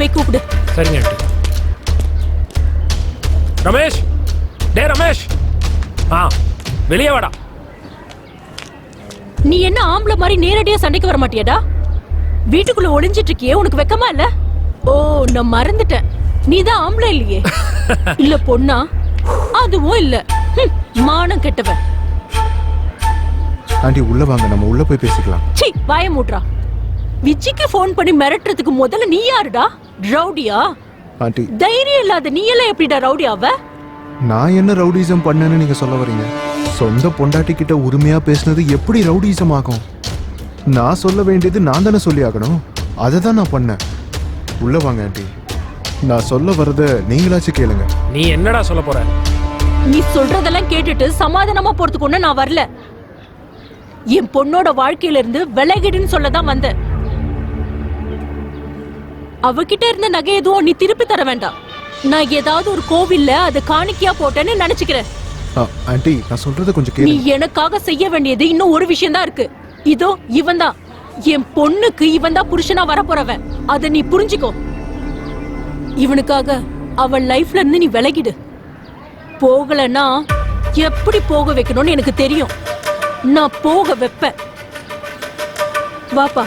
போய் கூப்பிடு. சரிங்க ரமேஷ். டே ரமேஷ். ஆ வெளியே வாடா. நீ என்ன ஆம்பளை மாதிரி நேரடியா சண்டைக்கு வர மாட்டியாடா? வீட்டுக்குள்ள ஒளிஞ்சிட்டு இருக்கியே உனக்கு வெக்கமா இல்ல? ஓ நான் மறந்துட்டேன். நீ தான் ஆம்பளை இல்லையே. இல்ல பொண்ணா? அதுவும் இல்ல. ஹம், மானம் கெட்டவன். ஆண்டி உள்ள வாங்க நம்ம உள்ள போய் பேசிக்கலாம். சீ வாய மூட்றா. விஜிக்கு ஃபோன் பண்ணி மிரட்டுறதுக்கு முதல்ல நீ யாருடா? ரவுடியா? ஆண்டி. தைரியம் இல்லாத நீ எல்லாம் எப்படிடா ரவுடி ஆவ நான் என்ன ரவுடிசம் பண்ணேன்னு நீங்க சொல்ல வரீங்க? சொந்த பொண்டாட்டி கிட்ட உரிமையா பேசுனது எப்படி ரவுடிசம் ஆகும்? நான் சொல்ல வேண்டியது நான் தானே சொல்லி ஆகணும். அதை தான் நான் பண்ணேன். உள்ள வாங்க ஆண்டி. நான் சொல்ல வரத நீங்களாச்சும் கேளுங்க. நீ என்னடா சொல்ல போற? நீ சொல்றதெல்லாம் கேட்டுட்டு சமாதானமா போறதுக்கு ஒண்ணு நான் வரல. என் பொண்ணோட வாழ்க்கையில இருந்து விலகிடுன்னு சொல்ல தான் வந்தேன். அவகிட்ட இருந்த நகை எதுவும் நீ திருப்பி தர வேண்டாம். நான் ஏதாவது ஒரு கோவில்ல அதை காணிக்கையா போட்டேன்னு நினைச்சுக்கிறேன். ஆ, ஆண்டி நான் சொல்றத கொஞ்சம் நீ எனக்காக செய்ய வேண்டியது இன்னும் ஒரு விஷயம் தான் இருக்கு. இதோ இவன் தான். என் பொண்ணுக்கு இவன் தான் புருஷனா வரப்போறவன். அதை நீ புரிஞ்சுக்கோ. இவனுக்காக அவன் லைஃப்ல இருந்து நீ விலகிடு. போகலன்னா எப்படி போக வைக்கணும்னு எனக்கு தெரியும். நான் போக வைப்பேன். வாப்பா.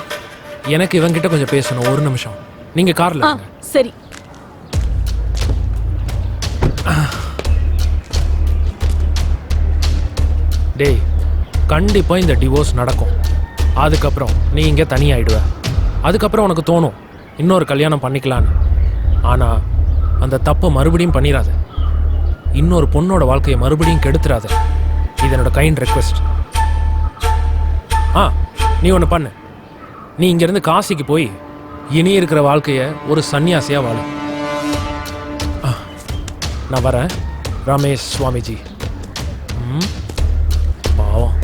எனக்கு இவன்கிட்ட கொஞ்சம் பேசணும். ஒரு நிமிஷம். நீங்க கார்ல ஆ. சரி. டேய் கண்டிப்பா இந்த டிவோர்ஸ் நடக்கும். அதுக்கப்புறம் நீ இங்க தனியாயிடுவ. அதுக்கப்புறம் உனக்கு தோணும் இன்னொரு கல்யாணம் பண்ணிக்கலான்னு. ஆனா அந்த தப்பை மறுபடியும் பண்ணிடாத இன்னொரு பொண்ணோட வாழ்க்கையை மறுபடியும் கெடுத்துறாத. இது என்னோட கைண்ட் ரெக்வெஸ்ட் ஆ நீ ஒன்று பண்ணு. நீ இங்கேருந்து காசிக்கு போய் இனி இருக்கிற வாழ்க்கையை ஒரு சன்னியாசியாக வாழும் நான் வரேன். ரமேஷ் சுவாமிஜி. ம் பாவம்.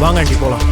வாங்க ஆண்டி போகலாம்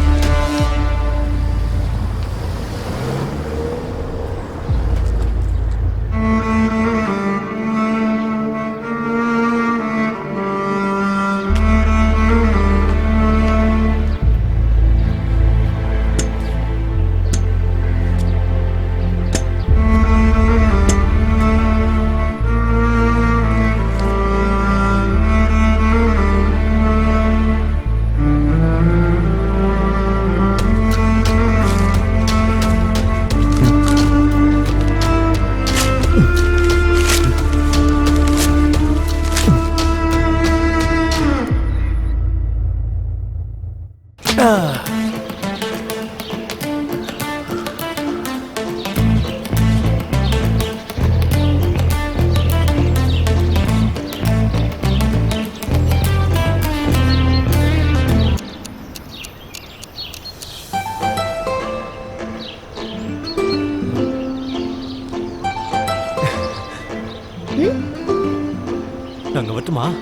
நாங்க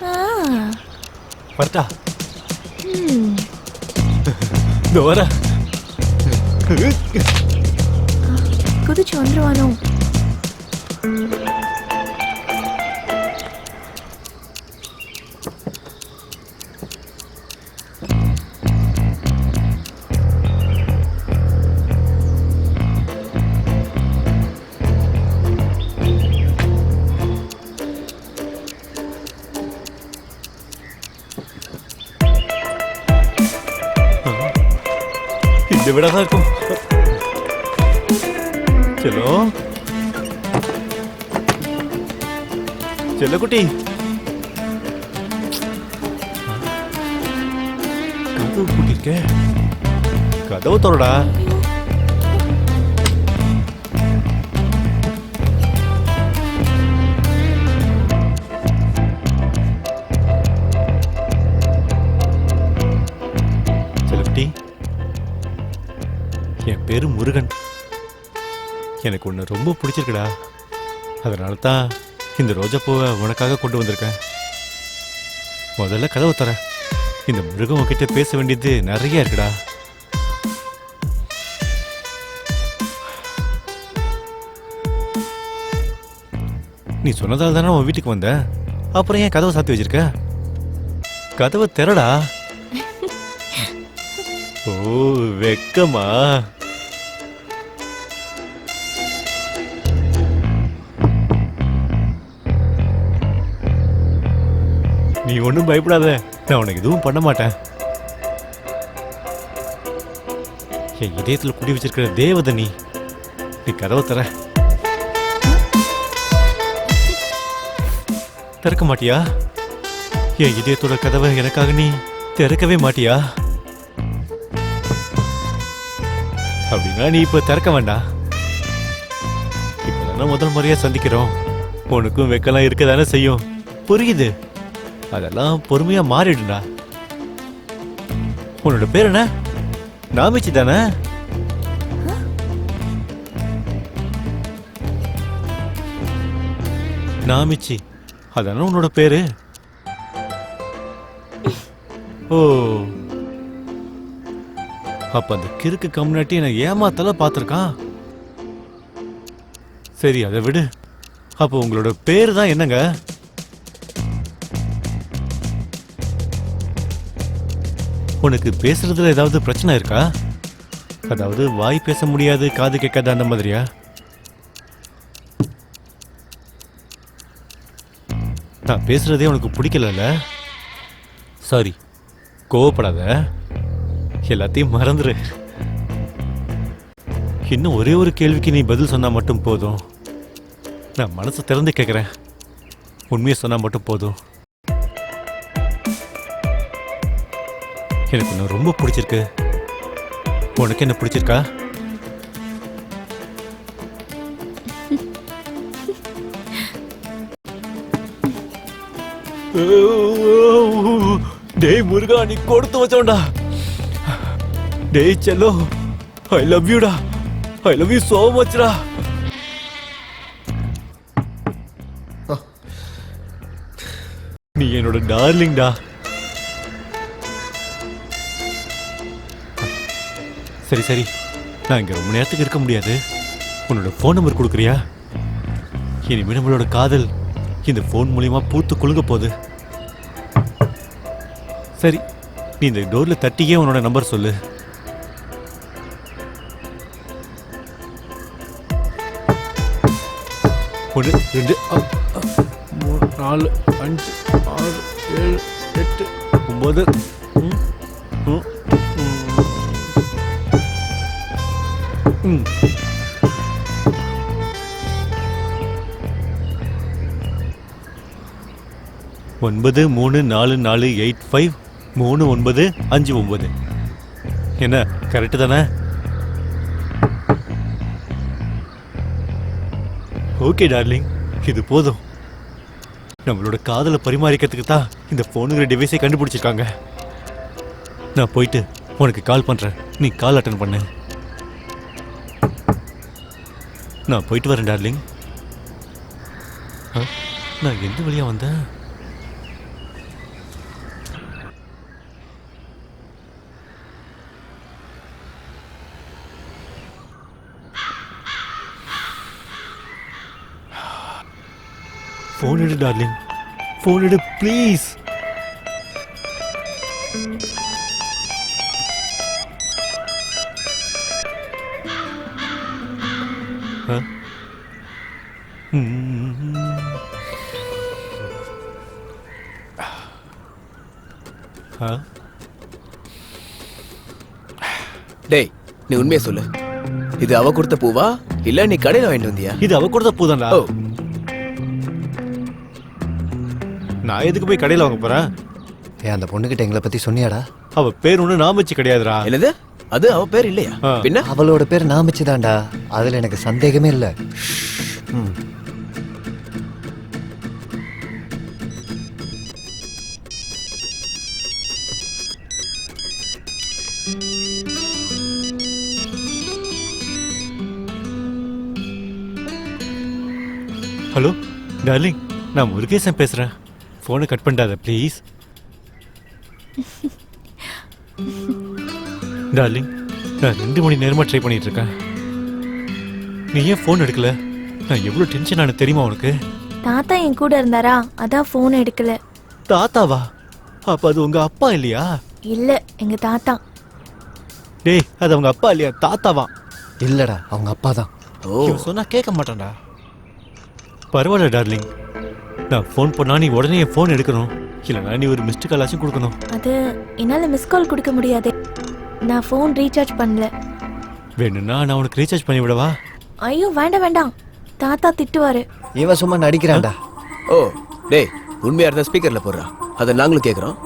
வரட்டுமா வரட்டா இந்த வர விட தான் இருக்கும் செல்லோ செல்லக்குட்டி கதவு பூட்டிருக்க. கதவு தொடடா என் பேரு முருகன். எனக்கு ஒன்று ரொம்ப பிடிச்சிருக்குடா. அதனால தான் இந்த ரோஜா பூவை உனக்காக கொண்டு வந்திருக்கேன். முதல்ல கதவை தர இந்த முருகன் உன்கிட்ட பேச வேண்டியது நிறைய இருக்குடா. நீ சொன்னதால தானே உன் வீட்டுக்கு வந்த? அப்புறம் ஏன் கதவை சாத்தி வச்சிருக்க? கதவை திறடா. ஓ வெக்கமா. நீ ஒன்றும் பயப்படாத. நான் உனக்கு எதுவும் பண்ண மாட்டேன். என் இதயத்தில் குடி வச்சிருக்கிற தேவதை நீ. நீ கதவை தர. திறக்க மாட்டியா? என் இதயத்தோட கதவை எனக்காக நீ திறக்கவே மாட்டியா? அப்படின்னா நீ இப்போ திறக்க வேண்டாம். இப்போ தானே முதல் முறையாக சந்திக்கிறோம். உனக்கும் வெக்கலாம் இருக்க தானே செய்யும். புரியுது? அதெல்லாம் பொறுமையா மாறிடுடா. உன்னோட பேர் என்ன? நாமிச்சி தானே? நாமிச்சி. அதானே உன்னோட பேரு? ஓ. அப்ப அந்த கிறுக்கு கம்யூனிட்டி என்னை ஏமாத்தல பார்த்துருக்கான் சரி அதை விடு. அப்போ உங்களோட பேர் தான் என்னங்க? உனக்கு பேசுறதுல ஏதாவது பிரச்சனை இருக்கா? அதாவது வாய் பேச முடியாது காது கேட்காத அந்த மாதிரியா? நான் பேசுறதே உனக்கு பிடிக்கலல்ல? சாரி கோவப்படாத. எல்லாத்தையும் மறந்துடு இன்னும் ஒரே ஒரு கேள்விக்கு நீ பதில் சொன்னால் மட்டும் போதும். நான் மனசை திறந்து கேட்குறேன் உண்மையை சொன்னால் மட்டும் போதும். எனக்கு உன்னை ரொம்ப பிடிச்சிருக்கு. உனக்கு என்ன பிடிச்சிருக்கா? டேய் முருகா நீ கொடுத்து வச்சோண்டா டேய் செல்லோ ஐ லவ் யூடா ஐ லவ் யூ சோ மச்டா நீ என்னோட டார்லிங்டா சரி சரி. நான் இங்கே ரொம்ப நேரத்துக்கு இருக்க முடியாது. உன்னோட ஃபோன் நம்பர் கொடுக்குறியா? இனிமே நம்மளோட காதல் இந்த ஃபோன் மூலயமா பூத்து குலுங்க போகுது. சரி நீ இந்த டோரில் தட்டியே உன்னோட நம்பர் சொல்லு. ஒன்று ரெண்டு மூணு நாலு அஞ்சு ஆறு ஏழு எட்டு ஒம்பது ஒன்பது மூணு நாலு நாலு எயிட் ஃபைவ் மூணு ஒன்பது அஞ்சு ஒன்பது. என்ன கரெக்டு தானே? Okay darling. இது போதும். நம்மளோட காதலை பரிமாறிக்கிறதுக்கு தான் இந்த ஃபோனுங்கிற டிவைஸை கண்டுபிடிச்சிருக்காங்க. நான் போயிட்டு உனக்கு கால் பண்ணுறேன் நீ கால் அட்டன் பண்ணு. நான் போயிட்டு வரேன் டார்லிங். நான் எந்த வழியாக வந்தேன்? ஃபோன் எடு டார்லிங் ஃபோன் எடு ப்ளீஸ் டேய் நீ உண்மையை சொல்லு. இது அவ கொடுத்த பூவா? இல்ல நீ கடையில வாங்கிட்டு வந்தியா? இது அவ கொடுத்த பூதான்டா ஓ. நான் எதுக்கு போய் கடையில் வாங்க போறேன்? ஏன் அந்த பொண்ணுகிட்ட எங்களை பத்தி சொன்னியாடா? அவ பேர் ஒன்று நாமச்சு கிடையாதுடா. என்னது? அது அவ பேர் இல்லையா? ஆ. பின்ன? அவளோட பேர் நாமிச்சுதான்டா அதுல எனக்கு சந்தேகமே இல்ல. ம். ஹலோ டார்லிங் நான் முருகேசன் பேசுறேன். ஃபோனை கட் பண்ணாத ப்ளீஸ் டார்லிங் நான் ரெண்டு மணி நேரமா ட்ரை பண்ணிட்டு இருக்கேன் நீ ஏன் ஃபோன் எடுக்கல? நான் எவ்வளோ டென்ஷன் ஆன தெரியுமா உனக்கு? தாத்தா என் கூட இருந்தாரா? அதான் ஃபோன் எடுக்கல. தாத்தாவா? அப்ப அது உங்க அப்பா இல்லையா? இல்ல எங்க தாத்தா. டேய் அது அவங்க அப்பா இல்லையா? தாத்தாவா? இல்லடா அவங்க அப்பா தான். ஓ இவன் சொன்னா கேட்க மாட்டான்டா. பரவாயில்ல டார்லிங் நான் ஃபோன் பண்ணா நீ உடனே என் ஃபோன் எடுக்கணும். இல்லைனா நீ ஒரு மிஸ்டு காலாச்சும் கொடுக்கணும். அது என்னால் மிஸ் கால் கொடுக்க முடியாதே. நான் ஃபோன் ரீசார்ஜ் பண்ணல. வேணும்னா நான் உனக்கு ரீசார்ஜ் பண்ணி விடவா? ஐயோ வேண்டாம் வேண்டாம். தாத்தா திட்டுவாரு. இவன் சும்மா நடிக்கிறான்டா. ஓ டேய் உண்மையா இருந்தா ஸ்பீக்கர்ல போடுறா. அதை நாங்களும் கேக்குறோம்.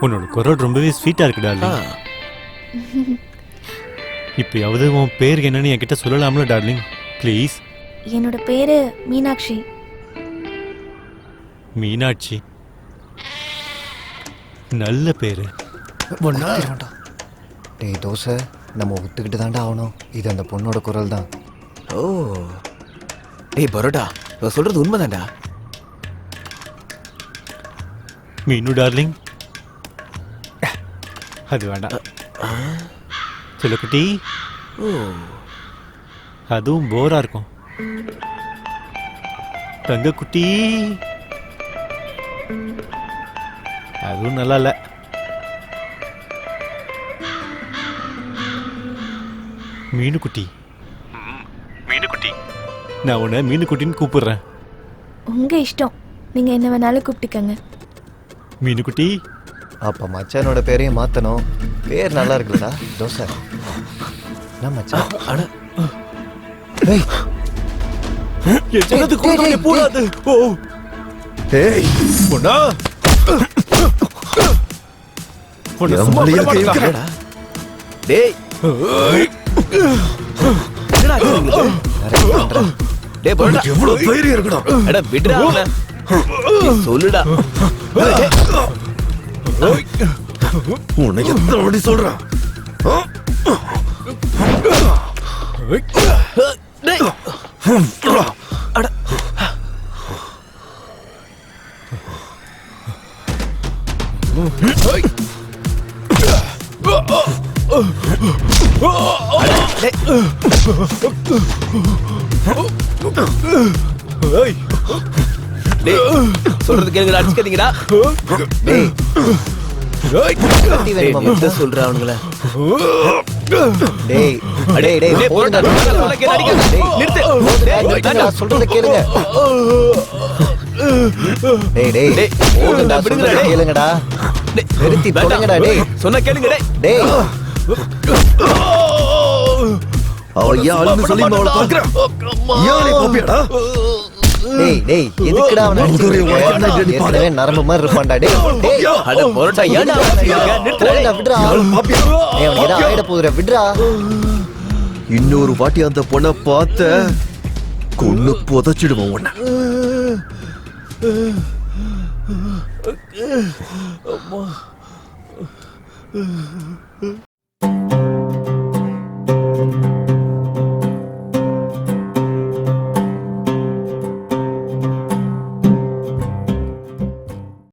உன்னோட குரல் ரொம்பவே ஸ்வீட்டா இருக்கு ஆ, டார்லிங். இப்பயாவது உன் பேர் என்னன்னு என்கிட்ட சொல்லலாம்ல டார்லிங். ப்ளீஸ் என்னோட பேரு மீனாட்சி. மீனாட்சி? நல்ல பேரு. டேய் தோசை. நம்ம ஒத்துக்கிட்டு தான்டா ஆகணும். இது அந்த பொண்ணோட குரல் தான் ஓ. டேய் பரோட்டா. இவன் சொல்றது உண்மைதான்டா. மீனு டார்லிங். அது வேண்டாம். குட்டி. ஓ. அதுவும் போரா இருக்கும். தங்க குட்டி அதுவும் நல்லா இல்ல மீனுக்குட்டி. மீனுக்குட்டி. நான் உன்னை மீனுக்குட்டின்னு கூப்பிடுறேன். உங்க இஷ்டம். நீங்க என்ன வேணாலும் கூப்பிட்டுக்கங்க. மீனுக்குட்டி. அப்ப மச்சானோட பேரையும் மாத்தணும். பேர் நல்லா இருக்குல்லடா. தோசை. என்ன மச்சான்? அட. என் ஜனத்துக்கு டேய், போடாது ஓ ஏய் பொண்ணா என் சும்மா விட. என்னடா? டேய் என்னடா பண்றேன் டேய் பரோட்டா எவ்வளவு தைரியம் இருக்கணும் அட விடுடா அவனை. டேய், சொல்லுடா உன்னை எத்தனை வாட்டி சொல்றான் டேய் சொல்றது கேளுங்க அடிச்சுக்காதீங்கடா டேய் அவனுங்கள டேய் டேய் டேய் நிறுத்து. சொல்றத கேளுங்க. டேய் டேய் போதுடா, சொல்றத. கேளுங்கடா. நிறுத்தி. தொலைங்கடா, டேய். சொன்னா கேளுங்க டேய். டேய். அவ ஏன் ஆளுன்னு சொல்லி அவளை ஏன் பாப்பியாடா டேய் டேய் எதுக்குடா அவனை ஏற்கனவே நரம்பு மாதிரி இருப்பான்டா டேய். டேய் அட பரோட்டா ஏன்டா? நிறுத்துடா, டேய். அவனுக்கு ஏதோ ஆயிட போகுதுடா விடுறா. இன்னொரு வாட்டி அந்த பொண்ணை பார்த்த கொன்னு புதைச்சிடுவோம் உன்னை.